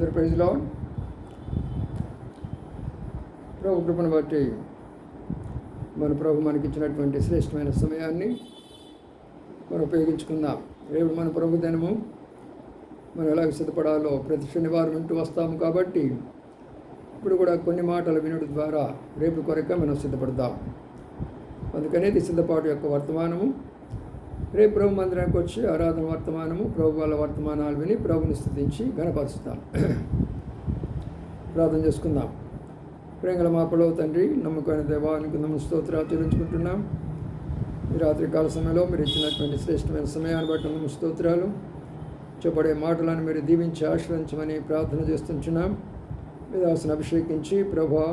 అందరి ప్రైజ్లో ప్రభు కృపను బట్టి మన ప్రభు మనకిచ్చినటువంటి శ్రేష్టమైన సమయాన్ని మనం ఉపయోగించుకుందాం. రేపు మన ప్రభు దినము మనం ఎలాగ సిద్ధపడాలో ప్రతి శనివారం వింటూ వస్తాము కాబట్టి ఇప్పుడు కూడా కొన్ని మాటలు వినడం ద్వారా రేపు కొరక మనం సిద్ధపడదాం. అందుకనేది సిద్ధపాటు యొక్క వర్తమానము. రేపు ప్రభు మందిరానికి వచ్చి ఆరాధన వర్తమానము ప్రభు వాళ్ళ వర్తమానాలు విని ప్రభుని స్థుతించి గణపరుస్తాం ప్రార్థన చేసుకుందాం. ప్రేంగల మా తండ్రి నమ్మకమైన దేవానికి నమ్మ స్తోత్ర ఆచరించుకుంటున్నాం ఈ రాత్రి కాల సమయంలో మీరు ఇచ్చినటువంటి శ్రేష్టమైన సమయాన్ని బట్టి నమ్మ స్తోత్రాలు చెప్పబడే మాటలను మీరు దీవించి ఆశ్రయించమని ప్రార్థన చేస్తుంటున్నాం. మీ దాసును అభిషేకించి ప్రభా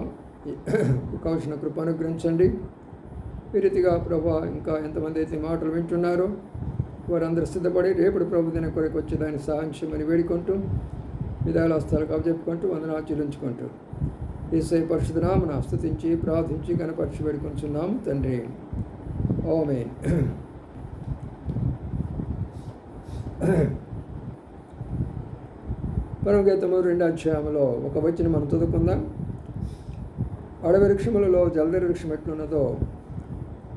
కావలసిన కృప అనుగ్రహించండి. ఈ రీతిగా ప్రభా ఇంకా ఎంతమంది అయితే మాటలు వింటున్నారో వారందరూ సిద్ధపడి రేపటి ప్రభు దిన కొరకు వచ్చి దాన్ని సహాయం చేయమని వేడుకుంటూ విధాలాస్తాలకు అప్పచెప్పుకుంటూ వందనాలు చెల్లించుకుంటూ. ఈసై పరిశుధనామను నామన స్థుతించి ప్రార్థించి గణపరిచి వేడుకుంటున్నాము తండ్రి. ఓమే పరమగీతము రెండు అధ్యాయంలో ఒక వచ్చిన మనం చదువుకుందాం. అడవి వృక్షములలో జలధర వృక్షం ఎట్లున్నదో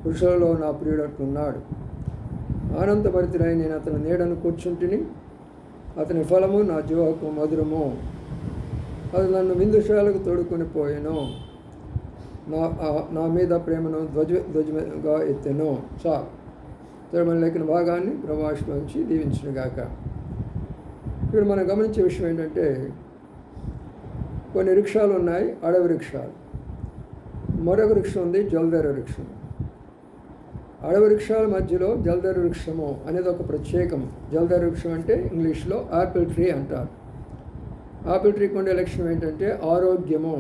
పురుషులలో నా ప్రియుడు అట్లున్నాడు ఆనందభరితుడై నేను అతని నీడను కూర్చుంటిని. అతని ఫలము నా జీవకు మధురము. అది నన్ను విందుశాలకు తోడుకొని పోయాను. నా నా మీద ప్రేమను ధ్వజ ధ్వజగా ఎత్తెను. చా తిరుమల లేఖన భాగాన్ని ప్రవాసలోంచి దీవించినగాక ఇప్పుడు మనం గమనించే విషయం ఏంటంటే కొన్ని వృక్షాలు ఉన్నాయి అడవి వృక్షాలు. మరొక వృక్షం ఉంది జలధర వృక్షం. అడవి వృక్షాల మధ్యలో జలధర వృక్షము అనేది ఒక ప్రత్యేకం. జలధర వృక్షం అంటే ఇంగ్లీష్లో ఆపిల్ ట్రీ అంటారు. ఆపిల్ ట్రీకి ఉండే లక్షణం ఏంటంటే ఆరోగ్యము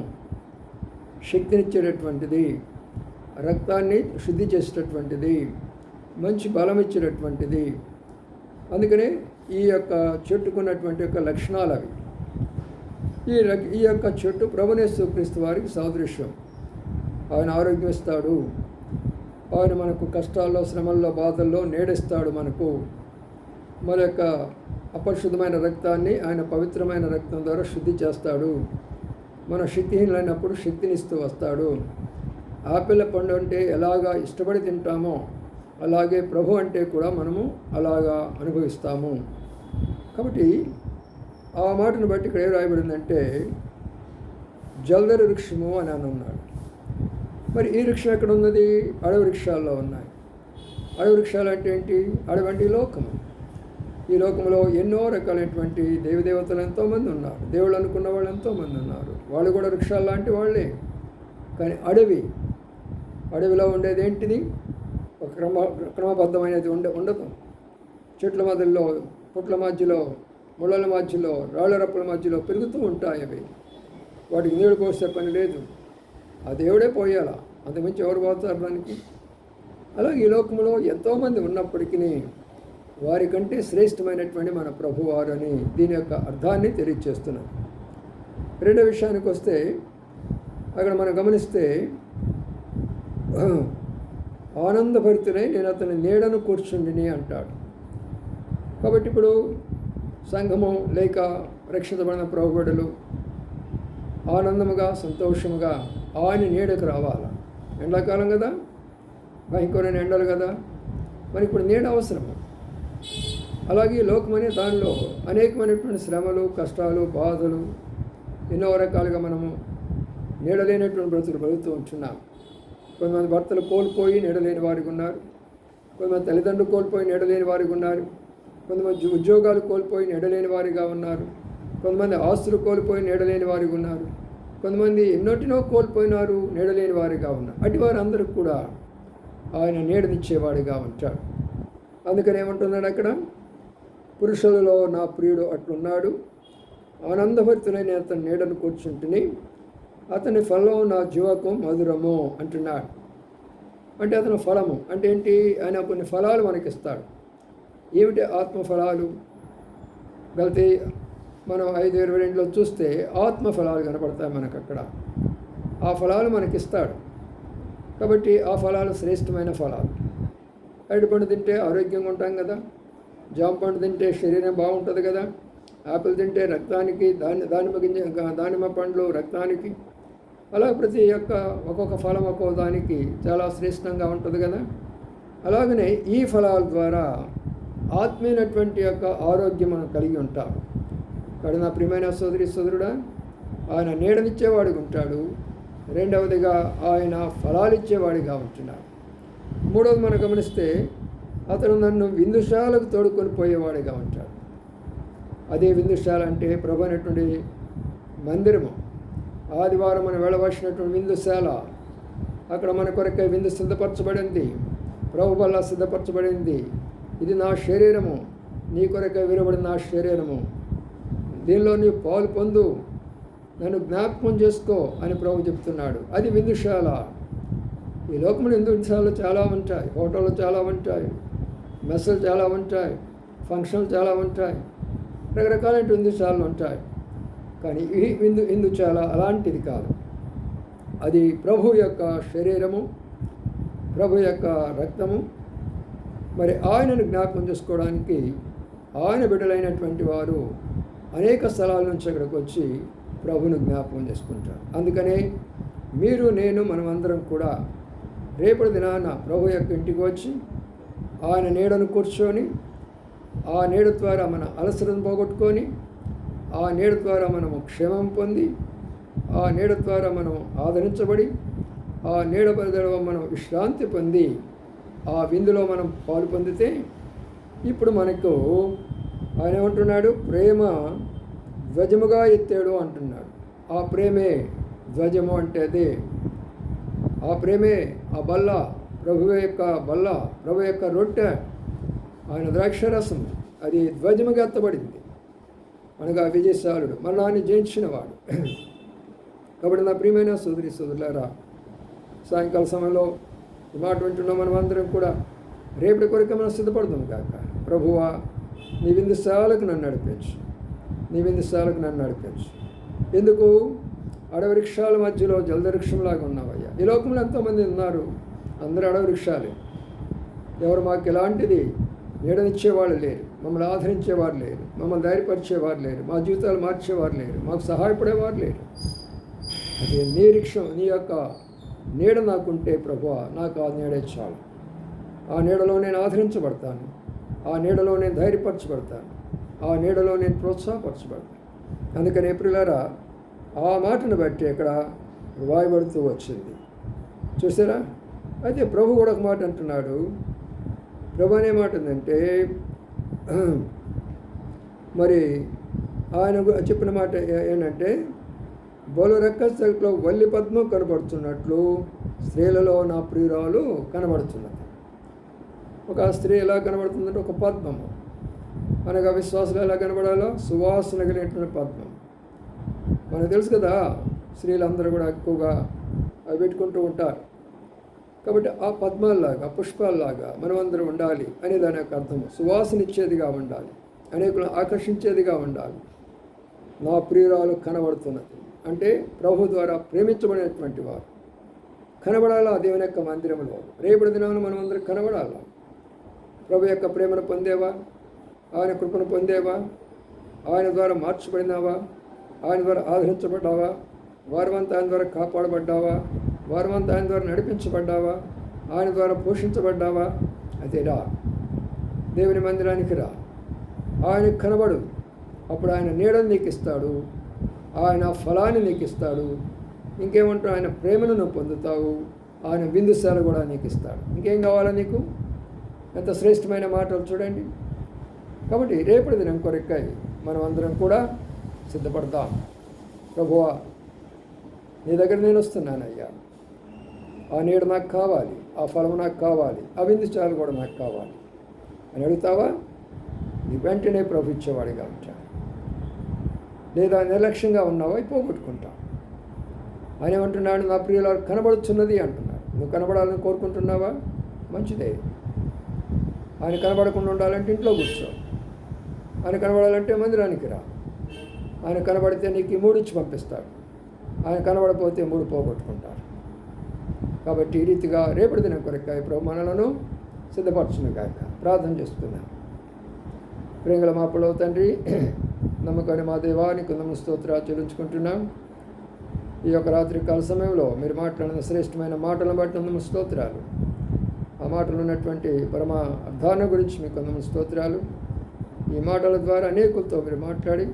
శక్తినిచ్చేటటువంటిది రక్తాన్ని శుద్ధి చేసేటటువంటిది మంచి బలం ఇచ్చేటటువంటిది. అందుకనే ఈ యొక్క చెట్టుకున్నటువంటి యొక్క లక్షణాలు అవి. ఈ ఈ యొక్క చెట్టు ప్రభునేశ్వర క్రీస్తు వారికి సాదృశ్యం. ఆయన ఆరోగ్యం ఇస్తాడు ఆయన మనకు కష్టాల్లో శ్రమల్లో బాధల్లో నేడిస్తాడు మనకు. మరి యొక్క అపరిశుద్ధమైన రక్తాన్ని ఆయన పవిత్రమైన రక్తం ద్వారా శుద్ధి చేస్తాడు. మన శక్తిహీనులైనప్పుడు శక్తినిస్తూ వస్తాడు. ఆపిల్ల పండు అంటే ఎలాగా ఇష్టపడి తింటామో అలాగే ప్రభు అంటే కూడా మనము అలాగా అనుభవిస్తాము. కాబట్టి ఆ మాటను బట్టి ఇక్కడ ఏం రాయబడిందంటే జల్దరి వృక్షము అని అని ఉన్నాడు మరి ఈ వృక్షం ఎక్కడ ఉన్నది అడవి వృక్షాల్లో ఉన్నాయి. అడవి వృక్షాలు అంటే ఏంటి? అడవి అంటే లోకము. ఈ లోకంలో ఎన్నో రకాలైనటువంటి దేవదేవతలు ఎంతోమంది ఉన్నారు. దేవుళ్ళు అనుకున్న వాళ్ళు ఎంతోమంది ఉన్నారు. వాళ్ళు కూడా వృక్షాలు లాంటి వాళ్ళే. కానీ అడవి అడవిలో ఉండేది ఏంటిది? ఒక క్రమ క్రమబద్ధమైనది ఉండే ఉండదు చెట్ల మధ్యలో పుట్ల మధ్యలో ముళ్ళల మధ్యలో రాళ్ళ రప్పుల మధ్యలో పెరుగుతూ ఉంటాయి అవి. వాటికి నీళ్ళు పోసే పని లేదు. ఆ దేవుడే పోయాలా? అంతకుమించి ఎవరు పోతారు దానికి? అలాగే ఈ లోకంలో ఎంతోమంది ఉన్నప్పటికీ వారికంటే శ్రేష్టమైనటువంటి మన ప్రభువారు అని దీని యొక్క అర్థాన్ని తెలియచేస్తున్నారు రెండో విషయానికి వస్తే అక్కడ మనం గమనిస్తే ఆనందభరితులై నేను అతని నీడను కూర్చుండిని అంటాడు. కాబట్టి ఇప్పుడు సంఘము లేక రక్షితబడిన ప్రభుబడులు ఆనందముగా సంతోషముగా ఆయన నీడకు రావాలి? ఎండాకాలం కదా? భయంకరమైన ఎండలు కదా? మరి ఇప్పుడు నీడ అవసరం అలాగే లోకమనే దానిలో అనేకమైనటువంటి శ్రమలు కష్టాలు బాధలు ఎన్నో రకాలుగా మనము నీడలేనటువంటి బ్రతులు బ్రతుకుతూ ఉంటున్నాం. కొంతమంది భర్తలు కోల్పోయి నీడలేని వారికి ఉన్నారు. కొంతమంది తల్లిదండ్రులు కోల్పోయి నీడలేని వారికి ఉన్నారు. కొంతమంది ఉద్యోగాలు కోల్పోయి నీడలేని వారిగా ఉన్నారు. కొంతమంది ఆస్తులు కోల్పోయి నీడలేని వారికి ఉన్నారు. కొంతమంది ఎన్నోటినో కోల్పోయినారు నీడలేని వారిగా ఉన్నారు. అటు వారందరికి కూడా ఆయన నీడనిచ్చేవాడిగా ఉంటాడు అందుకని ఏమంటున్నాడు అక్కడ? పురుషులలో నా ప్రియుడు అట్లున్నాడు. ఆనందభరితులైన అతని నీడను కూర్చుంటుని అతని ఫలం నా జీవకం మధురము అంటున్నాడు. అంటే అతని ఫలము. అంటే ఏంటి? ఆయన కొన్ని ఫలాలు మనకిస్తాడు. ఏమిటి ఆత్మ ఫలాలు మనం ఐదు ఇరవై రెండులో చూస్తే ఆత్మ ఫలాలు కనపడతాయి మనకు అక్కడ ఆ ఫలాలు మనకిస్తాడు. కాబట్టి ఆ ఫలాలు శ్రేష్టమైన ఫలాలు. అరటి పండు తింటే ఆరోగ్యంగా ఉంటాం కదా. జామ పండు తింటే శరీరం బాగుంటుంది కదా. ఆపిల్ తింటే రక్తానికి దాని దానిమ్మ గింజ దానిమ్మ పండ్లు రక్తానికి. అలా ప్రతి యొక్క ఒక్కొక్క ఫలం ఒక్కొక్క దానికి చాలా శ్రేష్టంగా ఉంటుంది కదా. అలాగనే ఈ ఫలాల ద్వారా ఆత్మీయనటువంటి యొక్క ఆరోగ్యం మనం కలిగి ఉంటాం ఇక్కడ నా ప్రియమైన సోదరి సోదరుడా ఆయన నీడనిచ్చేవాడిగా ఉంటాడు. రెండవదిగా ఆయన ఫలాలు ఇచ్చేవాడిగా ఉంటున్నాడు. మూడవది మనం గమనిస్తే అతను నన్ను విందుశాలకు తోడుకొని పోయేవాడిగా ఉంటాడు. అదే విందుశాల అంటే ప్రభు అనేటువంటి మందిరము. ఆదివారం మనం వెళ్ళవలసినటువంటి విందుశాల అక్కడ మన కొరకై విందు సిద్ధపరచబడింది. ప్రభు వల్ల సిద్ధపరచబడింది. ఇది నా శరీరము. నీ కొరకై విరబడిన నా శరీరము. దీనిలో నీ పాలు పొందు నన్ను జ్ఞాపకం చేసుకో అని ప్రభు చెప్తున్నాడు. అది విందుశాల. ఈ లోకంలో విందుశాలలు చాలా ఉంటాయి. హోటళ్ళు చాలా ఉంటాయి. మెస్సులు చాలా ఉంటాయి. ఫంక్షన్లు చాలా ఉంటాయి. రకరకాలైన విందుశాలలు ఉంటాయి. కానీ ఈ విందు విందు చాలా అలాంటిది కాదు. అది ప్రభు యొక్క శరీరము ప్రభు యొక్క రక్తము. మరి ఆయనను జ్ఞాపకం చేసుకోవడానికి ఆయన బిడ్డలైనటువంటి వారు అనేక స్థలాల నుంచి అక్కడికి వచ్చి ప్రభును జ్ఞాపకం చేసుకుంటారు. అందుకనే మీరు నేను మనమందరం కూడా రేపటి దినాన ప్రభు యొక్క ఇంటికి వచ్చి ఆయన నీడను కూర్చొని ఆ నీడ ద్వారా మన అలసటను పోగొట్టుకొని ఆ నీడ ద్వారా మనము క్షేమం పొంది ఆ నీడ ద్వారా మనం ఆదరించబడి ఆ నీడ పరిదడవ మనం విశ్రాంతి పొంది ఆ విందులో మనం పాలు పొందితే ఇప్పుడు మనకు ఆయన ఏమంటున్నాడు? ప్రేమ ధ్వజముగా ఎత్తాడు అంటున్నాడు. ఆ ప్రేమే ధ్వజము అంటే అదే. ఆ ప్రేమే ఆ బల్ల ప్రభు యొక్క బల్ల ప్రభు యొక్క రొట్టె ఆయన ద్రాక్షరసం అది ధ్వజముగా ఎత్తబడింది. అనగా విజయశాలుడు మరణాన్ని జయించినవాడు. కాబట్టి నా ప్రియమైన సోదరి సోదరులారా సాయంకాల సమయంలో ఈ మాట వింటున్నాం మనం అందరం కూడా. రేపటి కొరకు మనం సిద్ధపడదాం కాక. ప్రభువా నీ విందుశాలకు నన్ను నడిపించు. నీ విందుశాలకు నన్ను నడిపించు. ఎందుకు? అడవి వృక్షాల మధ్యలో జలదవృక్షంలాగా ఉన్నావయ్యా. ఈ లోకంలో ఎంతోమంది ఉన్నారు. అందరూ అడవి వృక్షాలే ఎవరు మాకు ఎలాంటిది నీడనిచ్చేవాళ్ళు లేరు. మమ్మల్ని ఆదరించేవారు లేరు. మమ్మల్ని ధైర్యపరిచేవారు లేరు. మా జీవితాలు మార్చేవారు లేరు. మాకు సహాయపడేవారు లేరు. అది నీ రిక్షం నీ యొక్క నీడ నాకుంటే ప్రభు నాకు ఆ నీడే చాలు. ఆ నీడలో నేను ఆదరించబడతాను. ఆ నీడలో నేను ధైర్యపరచబడతాను ఆ నీడలో నేను ప్రోత్సాహపరచబడతాను అందుకని ఏప్రిలారా ఆ మాటను బట్టి ఇక్కడ వాయబడుతూ వచ్చింది. చూసారా? అయితే ప్రభు కూడా ఒక మాట అంటున్నాడు. ప్రభు అనే మాట ఏంటంటే మరి ఆయన చెప్పిన మాట ఏంటంటే బలు సెల్ఫ్లో వల్లి పద్మం కనబడుతున్నట్లు స్త్రీలలో నా ప్రియురాలు కనబడుతున్నది. ఒక స్త్రీ ఎలా కనబడుతుందంటే ఒక పద్మము అనగా అవిశ్వాసులు ఎలా కనబడాలో సువాసన కలిగినటువంటి పద్మం. మనకు తెలుసు కదా స్త్రీలందరూ కూడా ఎక్కువగా అవి పెట్టుకుంటూ ఉంటారు. కాబట్టి ఆ పద్మాల్లాగా పుష్పాల్లాగా మనమందరం ఉండాలి అనే దాని యొక్క అర్థం సువాసన ఇచ్చేదిగా ఉండాలి అనేకులను ఆకర్షించేదిగా ఉండాలి. నా ప్రియురాలు కనబడుతున్నది. అంటే ప్రభు ద్వారా ప్రేమించబడినటువంటి వారు. కనబడాలా దేవుని యొక్క మందిరంలో? రేపటి దినాన్ని మనం అందరం కనబడాలా? ప్రభు యొక్క ప్రేమను పొందేవా? ఆయన కృపను పొందేవా? ఆయన ద్వారా మార్చబడినావా? ఆయన ద్వారా ఆదరించబడ్డావా? వారమంతా ఆయన ద్వారా కాపాడబడ్డావా? వారమంతా ఆయన ద్వారా నడిపించబడ్డావా? ఆయన ద్వారా పోషించబడ్డావా? అదే రా. దేవుని మందిరానికి రా. ఆయనకు కనబడు. అప్పుడు ఆయన నీడను నీకు ఇస్తాడు ఆయన ఫలాన్ని నీకు ఇస్తాడు ఇంకేమంటావు ఆయన ప్రేమను నువ్వు పొందుతావు. ఆయన బిందుశాల కూడా నీకు ఇస్తాడు ఇంకేం కావాలా నీకు? ఎంత శ్రేష్టమైన మాటలు చూడండి. కాబట్టి రేపటి దినం కొరకై మనం అందరం కూడా సిద్ధపడతాం. ప్రభువా నీ దగ్గర నేను వస్తున్నానయ్యా. ఆ నీడ నాకు కావాలి ఆ ఫలం నాకు కావాలి ఆ విందుచాలు కూడా నాకు కావాలి. అని అడుగుతావా? నీ వెంటనే ప్రభు ఇచ్చేవాడిగా ఉంటాను లేదా నిర్లక్ష్యంగా ఉన్నావా? అవి ఆయన ఏమంటున్నాడు? నా ప్రియుల కనబడుతున్నది అంటున్నాడు. నువ్వు కనబడాలని కోరుకుంటున్నావా? మంచిదే. ఆయన కనబడకుండా ఉండాలంటే ఇంట్లో కూర్చో. ఆయన కనబడాలంటే మందిరానికి రా. ఆయన కనబడితే నీకు మూడు ఇచ్చి పంపిస్తాడు. ఆయన కనబడపోతే మూడు పోగొట్టుకుంటారు. కాబట్టి ఈ రీతిగా రేపటి దినం కొరకాయ ప్రభు మనలను సిద్ధపరచును కాక ప్రార్థన చేస్తున్నాను ప్రేంగుల మాపలో తండ్రి నమ్మకాన్ని మా దేవానికి నమ్మ స్తోత్ర చెల్లించుకుంటున్నాం. ఈ యొక్క రాత్రి కాల సమయంలో మీరు మాట్లాడిన శ్రేష్టమైన మాటలను బట్టి నమ్మ స్తోత్రాలు. మాటలు ఉన్నటువంటి పరమ అర్థాన్ని గురించి మీకు కొంతమంది స్తోత్రాలు. ఈ మాటల ద్వారా అనేకులతో మీరు మాట్లాడి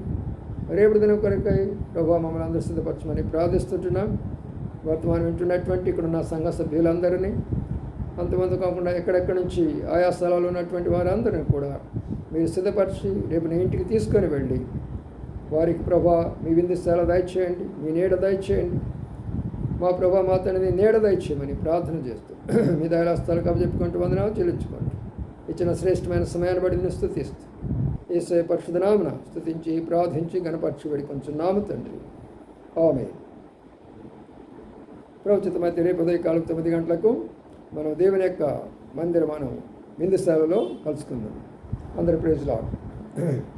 రేపటి దినం కొరకై ప్రభావ మమ్మల్ని అందరూ సిద్ధపరచమని ప్రార్థిస్తుంటున్నాం. వర్తమానం వింటున్నటువంటి ఇక్కడ ఉన్న సంఘ సభ్యులందరినీ అంతమంది కాకుండా ఎక్కడెక్కడి నుంచి ఆయా స్థలాల్లో ఉన్నటువంటి వారందరినీ కూడా మీరు సిద్ధపరిచి రేపు నీ ఇంటికి తీసుకొని వెళ్ళి వారికి ప్రభా మీ విందుస్థాల దయచేయండి మీ నీడ దయచేయండి మా ప్రభా మా తండ్రిని నీడ దయచేయమని ప్రార్థన చేస్తూ మీ దయాలస్తాలు కబ చెప్పుకుంటూ వందనాలు చెల్లించుకోండి ఇచ్చిన శ్రేష్టమైన సమయాన్ని బట్టి నేను స్థుతిస్తూ ఏసే పరిశుద్ధ స్థుతించి ప్రార్థించి గణపరచి కొంచెం నామ తండ్రి ఆమె ప్రవచితమైతే రేపు ఉదయకాలం తొమ్మిది గంటలకు మనం దేవుని యొక్క మందిరం మనం బిందుస్థాలలో కలుసుకుందాం. అందరి ప్రేజ్లో